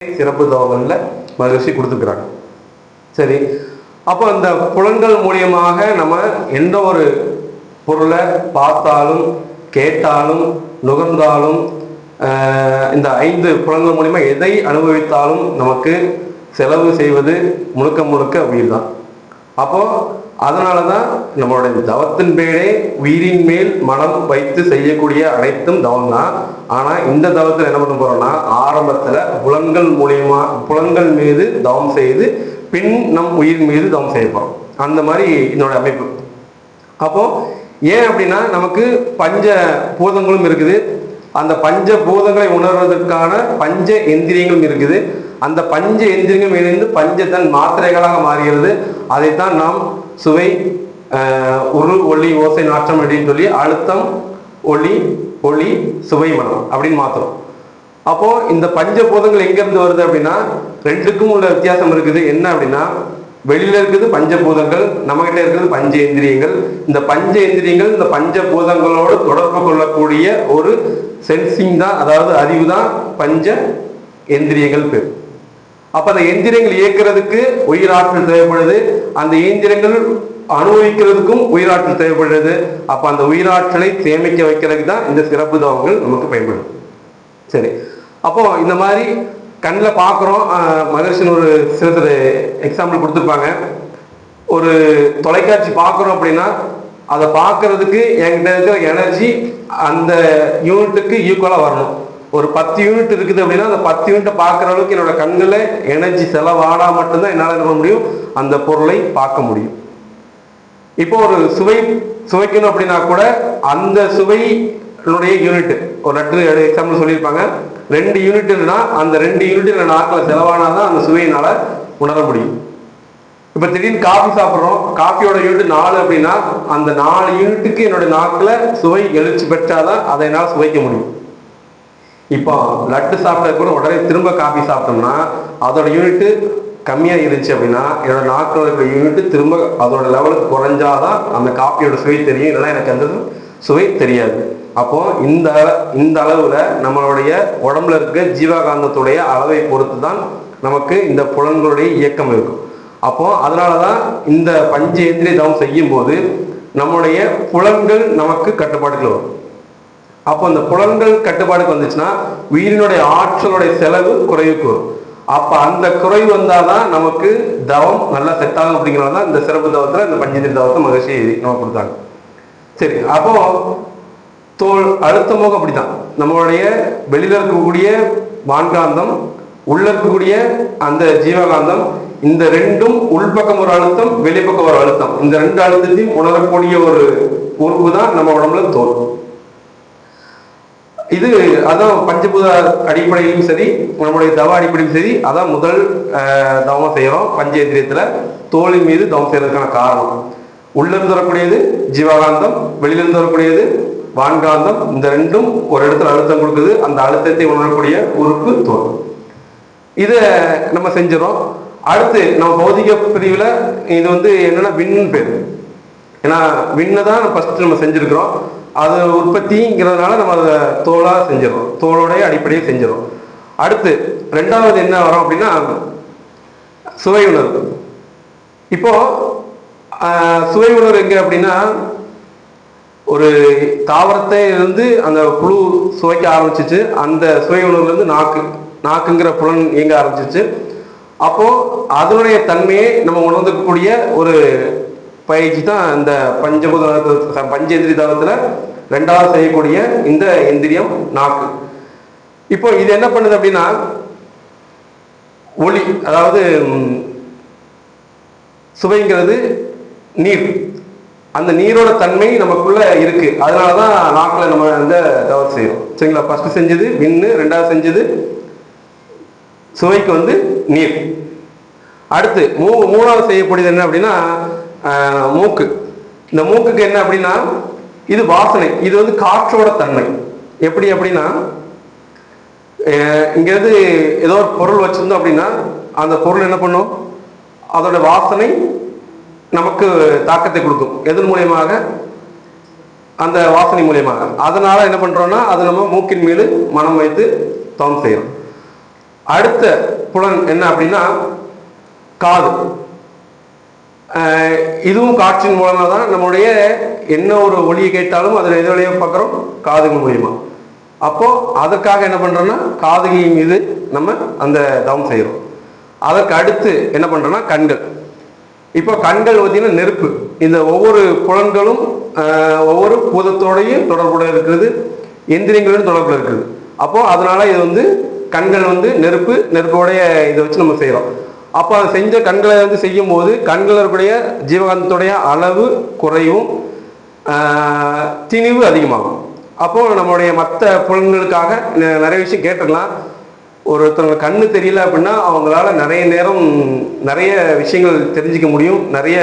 சிறப்பு தவங்கள்ல மகிழ்ச்சி கொடுத்துருக்குறாங்க. சரி அப்போ இந்த புலன்கள் மூலியமாக நம்ம எந்த ஒரு பொருளை பார்த்தாலும் கேட்டாலும் நுகர்ந்தாலும் இந்த ஐந்து புலன்கள் மூலியமா எதை அனுபவித்தாலும் நமக்கு செலவு செய்வது முழுக்க முழுக்க அப்படின் தான் அப்போது அதனால தான் நம்மளுடைய இந்த தவத்தின் பேரே உயிரின் மேல் மனம் வைத்து செய்யக்கூடிய அனைத்தும் தவம் தான் ஆனால் இந்த தவத்தில் என்ன பண்ண போகிறோம்னா ஆரம்பத்தில் புலன்கள் மூலியமா புலன்கள் மீது தவம் செய்து பின் நம் உயிர் மீது தவம் செய்யப்போம் அந்த மாதிரி என்னோட அமைப்பு. அப்போ ஏன் அப்படின்னா நமக்கு பஞ்ச பூதங்களும் இருக்குது. அந்த பஞ்ச பூதங்களை உணர்வதற்கான பஞ்ச எந்திரியங்களும் இருக்குது. அந்த பஞ்ச எந்திரியங்களும் இணைந்து பஞ்சத்தன் மாத்திரைகளாக மாறுகிறது. அதைத்தான் நாம் சுவை உரு ஒளி ஓசை நாற்றம் அப்படின்னு சொல்லி அழுத்தம் ஒளி ஒளி சுவை மனம் அப்படின்னு மாத்துறோம். அப்போ இந்த பஞ்சபூதங்கள் பூதங்கள் இருந்து வருது அப்படின்னா ரெண்டுக்கும் உள்ள வித்தியாசம் இருக்குது. என்ன அப்படின்னா வெளியில இருக்குது பஞ்சபூதங்கள் நம்ம கிட்ட இருக்கிறது பஞ்ச இந்திரியங்கள். இந்த பஞ்ச இந்திரியங்கள் இந்த பஞ்சபூதங்களோடு தொடர்பு கொள்ளக்கூடிய ஒரு சென்சிங் தான் அதாவது அறிவு தான் பஞ்ச எந்திரியங்கள் பேர். அப்ப அந்த எந்திரங்கள் இயக்கிறதுக்கு உயிராற்றல் தேவைப்படுது. அந்த இயந்திரங்கள் அனுபவிக்கிறதுக்கும் உயிராற்றல் தேவைப்படுது. அப்ப அந்த உயிராற்றலை சேமிக்க வைக்கிறதுக்கு தான் இந்த சிறப்பு தவங்கள் நமக்கு பயன்படும். சரி. அப்போ இந்த மாதிரி கண்ணில் பார்க்குறோம் மகர்ஷின் ஒரு சில சில எக்ஸாம்பிள் கொடுத்துருப்பாங்க. ஒரு தொலைக்காட்சி பார்க்குறோம் அப்படின்னா அதை பார்க்கறதுக்கு என்கிட்ட இருக்கிற எனர்ஜி அந்த யூனிட்டுக்கு ஈக்குவலாக வரணும். ஒரு பத்து யூனிட் இருக்குது அப்படின்னா அந்த பத்து யூனிட்டை பார்க்குற அளவுக்கு என்னோட கண்ணில் எனர்ஜி செலவானால் மட்டும்தான் என்னால் என்ன பண்ண முடியும். அந்த பொருளை பார்க்க முடியும். இப்போ ஒரு சுவை சுவைக்கணும் அப்படின்னா கூட அந்த சுவையினுடைய யூனிட் ஒரு நட்டு எக்ஸாம்பிள் சொல்லியிருப்பாங்க. ரெண்டு யூனிட்னா அந்த ரெண்டு யூனிட் நாக்கில் செலவானாதான் அந்த சுவையினால் உணர முடியும். இப்போ திடீர்னு காஃபி சாப்பிட்றோம். காஃபியோட யூனிட் நாலு அப்படின்னா அந்த நாலு யூனிட்டுக்கு என்னோட நாக்கில் சுவை எழுச்சி பெற்றாதான் அதை என்னால் சுவைக்க முடியும். இப்போ லட்டு சாப்பிட்டதுக்கு கூட உடனே திரும்ப காஃபி சாப்பிட்டோம்னா அதோட யூனிட்டு கம்மியாக இருந்துச்சு அப்படின்னா என்னோட நாக்கில் இருக்கிற யூனிட் திரும்ப அதோட லெவலுக்கு குறைஞ்சாதான் அந்த காஃபியோட சுவை தெரியும். இல்லைன்னா எனக்கு அந்த சுவை தெரியாது. அப்போ இந்த இந்த அளவுல நம்மளுடைய உடம்புல இருக்க ஜீவகாந்தத்துடைய அளவை பொறுத்து தான் நமக்கு இந்த புலன்களுடைய இயக்கம் இருக்கும். அப்போ அதனாலதான் இந்த பஞ்சேந்திரிய தவம் செய்யும் போது நம்முடைய புலன்கள் நமக்கு கட்டுப்பாடுகள் வரும். அப்போ அந்த புலன்கள் கட்டுப்பாடுக்கு வந்துச்சுன்னா உயிரினுடைய ஆற்றலுடைய செலவு குறைவுக்கு வரும் அப்போ அந்த குறைவு வந்தாதான் நமக்கு தவம் நல்லா செட் ஆகும் அப்படிங்கிறனால தான் இந்த சிறப்பு தவத்தில் இந்த பஞ்சேந்திரிய தவத்தை மகிழ்ச்சி நமக்கு கொடுத்தாங்க. சரி அப்போ தோல் அழுத்தமும் அப்படிதான் நம்மளுடைய வெளியில இருக்கக்கூடிய வான்காந்தம் உள்ள இருக்கக்கூடிய அந்த ஜீவகாந்தம் இந்த ரெண்டும் உள்பக்கம் ஒரு அழுத்தம் வெளிப்பக்கம் ஒரு அழுத்தம். இந்த ரெண்டு அழுத்தத்தையும் உணரக்கூடிய ஒரு உறுப்பு தான் நம்ம உடம்புல தோல். இது அதான் பஞ்சபூத அடிப்படையிலும் சரி நம்மளுடைய தவ அடிப்படையிலும் சரி அதான் முதல் தவம் செய்யறோம். பஞ்சேந்திரியத்துல தோலின் மீது தவம் செய்யறதுக்கான காரணம். உள்ளிருந்து வரக்கூடியது ஜீவகாந்தம் வெளியிலிருந்து வரக்கூடியது வான்காந்தம். இந்த ரெண்டும் ஒரு இடத்துல அழுத்தம் கொடுக்குது. அந்த அழுத்தத்தை உணரக்கூடிய உறுப்பு தோல். இதை நம்ம செஞ்சிடறோம். அடுத்து நம்ம பௌதிக பிரிவில் இது வந்து என்னன்னா விண்ணுன்னு பேர். ஏன்னா விண்ணை தான் ஃபர்ஸ்ட் நம்ம செஞ்சிருக்கிறோம். அது உற்பத்திங்கிறதுனால நம்ம அதை தோலாக செஞ்சிடறோம். தோலோடைய அடிப்படையை செஞ்சிடறோம். அடுத்து ரெண்டாவது என்ன வரும் அப்படின்னா சுவை உணர்வு. இப்போ சுவை உணர்வு எங்க அப்படின்னா ஒரு தாவரத்தை இருந்து அந்த புழு சுவைக்க ஆரம்பிச்சிச்சு. அந்த சுவை உணர்வுலேருந்து நாக்கு நாக்குங்கிற புலன் இயங்க ஆரம்பிச்சிச்சு. அப்போ அதனுடைய தன்மையை நம்ம உணர்ந்துக்கக்கூடிய ஒரு பயிற்சி தான் இந்த பஞ்சபூத பஞ்சேந்திரி தவத்துல ரெண்டாவது செய்யக்கூடிய இந்த எந்திரியம் நாக்கு. இப்போ இது என்ன பண்ணுது அப்படின்னா ஒளி அதாவது சுவைங்கிறது நீர். அந்த நீரோட தன்மை நமக்குள்ள இருக்கு. அதனாலதான் நாக்கில் நம்ம இந்த தவறு செய்யறோம். சரிங்களா? ஃபர்ஸ்ட் செஞ்சது விண்ணு ரெண்டாவது செஞ்சது சுவைக்கு வந்து நீர். அடுத்து மூ மூணாவது செய்யக்கூடியது என்ன அப்படின்னா மூக்கு. இந்த மூக்குக்கு என்ன அப்படின்னா இது வாசனை. இது வந்து காற்றோட தன்மை. எப்படி அப்படின்னா இங்கேருந்து இங்கிருந்து ஏதோ ஒரு பொருள் வச்சிருந்தோம் அப்படின்னா அந்த பொருள் என்ன பண்ணும்? அதோட வாசனை நமக்கு தாக்கத்தை கொடுக்கும். எதன் மூலியமாக? அந்த வாசனை மூலியமாக. அதனால என்ன பண்றோம்னா அது நம்ம மூக்கின் மீது மனம் வைத்து தவம் செய்யறோம். அடுத்த புலன் என்ன அப்படின்னா காது. இதுவும் காற்றின் மூலமாக தான் நம்முடைய என்ன ஒரு ஒளியை கேட்டாலும் அதில் எது வழியாக பார்க்குறோம்? காதுகள் மூலியமா. அப்போது அதற்காக என்ன பண்ணுறோன்னா காதுகளின் மீது நம்ம அந்த தவம் செய்கிறோம். அதற்கு அடுத்து என்ன பண்ணுறோன்னா கண்கள். இப்போ கண்கள் பார்த்தீங்கன்னா நெருப்பு. இந்த ஒவ்வொரு புலன்களும் ஒவ்வொரு பூதத்தோடையும் தொடர்புடைய இருக்கிறது எந்திரியங்களும் தொடர்புல இருக்குது. அப்போது அதனால் இது வந்து கண்கள் வந்து நெருப்பு நெருப்போடைய இதை வச்சு நம்ம செய்கிறோம். அப்போ அதை செஞ்ச கண்களை வந்து செய்யும் போது கண்களுடைய ஜீவகாந்தத்துடைய அளவு குறையும் திணிவு அதிகமாகும். அப்போது நம்மளுடைய மற்ற புலன்களுக்காக நிறைய விஷயம் கேட்டுக்கலாம் ஒருத்தவங்க கண்ணு தெரியல அப்படின்னா அவங்களால நிறைய நேரம் நிறைய விஷயங்கள் தெரிஞ்சுக்க முடியும். நிறைய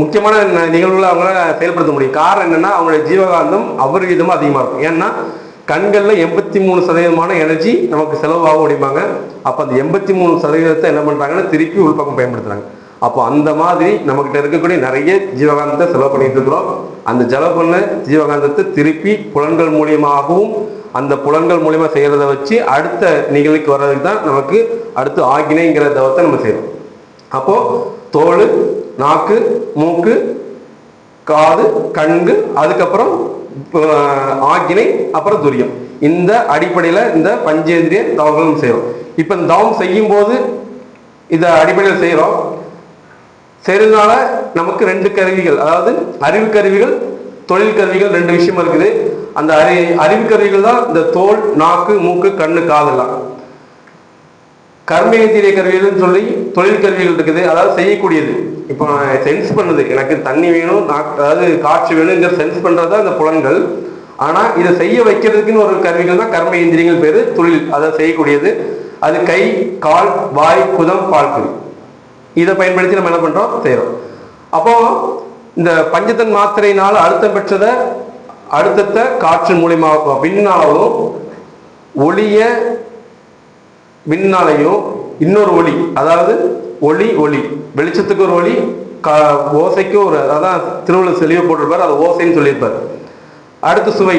முக்கியமான நிகழ்வுகளை அவங்களால செயல்படுத்த முடியும். காரணம் என்னென்னா அவங்களுடைய ஜீவகாந்தம் அபரிவிதமாக அதிகமாக இருக்கும். ஏன்னா கண்களில் எண்பத்தி மூணு சதவீதமான எனர்ஜி நமக்கு செலவாக முடியுமாங்க அப்போ அந்த எண்பத்தி மூணு சதவீதத்தை என்ன பண்ணுறாங்கன்னா திருப்பி உள்பக்கம் பயன்படுத்துகிறாங்க அப்போ அந்த மாதிரி நம்மகிட்ட இருக்கக்கூடிய நிறைய ஜீவகாந்தத்தை செலவு பண்ணிட்டு இருக்கிறோம். அந்த செலவு பண்ண ஜீவகாந்தத்தை திருப்பி புலன்கள் மூலியமாகவும் அந்த புலன்கள் மூலியமாக செய்கிறத வச்சு அடுத்த நிகழ்வுக்கு வர்றதுக்கு தான் நமக்கு அடுத்து ஆகினைங்கிற தவத்தை நம்ம செய்யறோம். அப்போது தோல் நாக்கு மூக்கு காது கண்கு அதுக்கப்புறம் ஆக்கினை அப்புறம் துரியம். இந்த அடிப்படையில் இந்த பஞ்சேந்திரிய தவங்களும் செய்கிறோம் இப்போ இந்த தவம் செய்யும் போது இதை அடிப்படையில் செய்கிறோம் செய்கிறதுனால நமக்கு ரெண்டு கருவிகள் அதாவது அறிவு கருவிகள் தொழில் கருவிகள் ரெண்டு விஷயம் இருக்குது. அந்த அறி அறிவு கருவிகள் தான் இந்த தோல் நாக்கு மூக்கு கண்ணு காதெல்லாம். கர்மேந்திரிய கருவிகள்னு சொல்லி தொழில் கருவிகள் இருக்குது. அதாவது செய்யக்கூடியது. இப்போ சென்ஸ் பண்ணுது எனக்கு தண்ணி வேணும் அதாவது காற்று வேணுங்கிற சென்ஸ் பண்ணுறது தான் இந்த புலன்கள். ஆனா இதை செய்ய வைக்கிறதுக்குன்னு ஒரு கருவிகள் தான் கர்ம இந்திரியங்கள் பேரு தொழில். அதை செய்யக்கூடியது. அது கை கால் வாய் குதம் பால்கு இதை பயன்படுத்தி நம்ம என்ன பண்றோம்? செய்யறோம். அப்போ இந்த பஞ்சத்தன் மாத்திரையினால் அழுத்தம் பெற்றதை அழுத்தத்தை காற்று மூலியமாக பின்னாலும் ஒளிய மின்னாலையும் இன்னொரு ஒளி அதாவது ஒளி ஒளி. வெளிச்சத்துக்கு ஒரு ஒளி கா ஓசைக்கு ஒரு அதான் திருவள்ளுவர் செலிவு போட்டிருப்பார் அது ஓசைன்னு சொல்லியிருப்பார். அடுத்து சுவை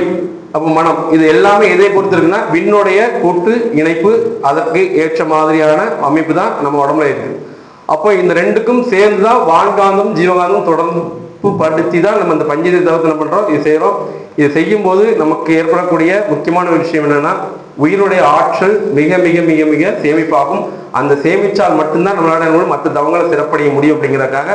அப்போ மனம். இது எல்லாமே எதை பொறுத்து இருக்குன்னா விண்ணுடைய கூட்டு இணைப்பு அதற்கு ஏற்ற மாதிரியான அமைப்பு தான் நம்ம உடம்புல இருக்கு. அப்போ இந்த ரெண்டுக்கும் சேர்ந்து தான் வான்காந்தம் ஜீவகாந்தம் தொடர்பு படுத்தி தான் நம்ம இந்த பஞ்சதை தவத்தை என்ன பண்ணுறோம் இது செய்கிறோம் இது செய்யும் போது நமக்கு ஏற்படக்கூடிய முக்கியமான விஷயம் என்னென்னா உயிருடைய ஆற்றல் மிக மிக மிக மிக சேமிப்பாகும். அந்த சேமிச்சால் மட்டும்தான் நம்மளால மற்ற தவங்களை சிறப்படைய முடியும் அப்படிங்கிறதுக்காக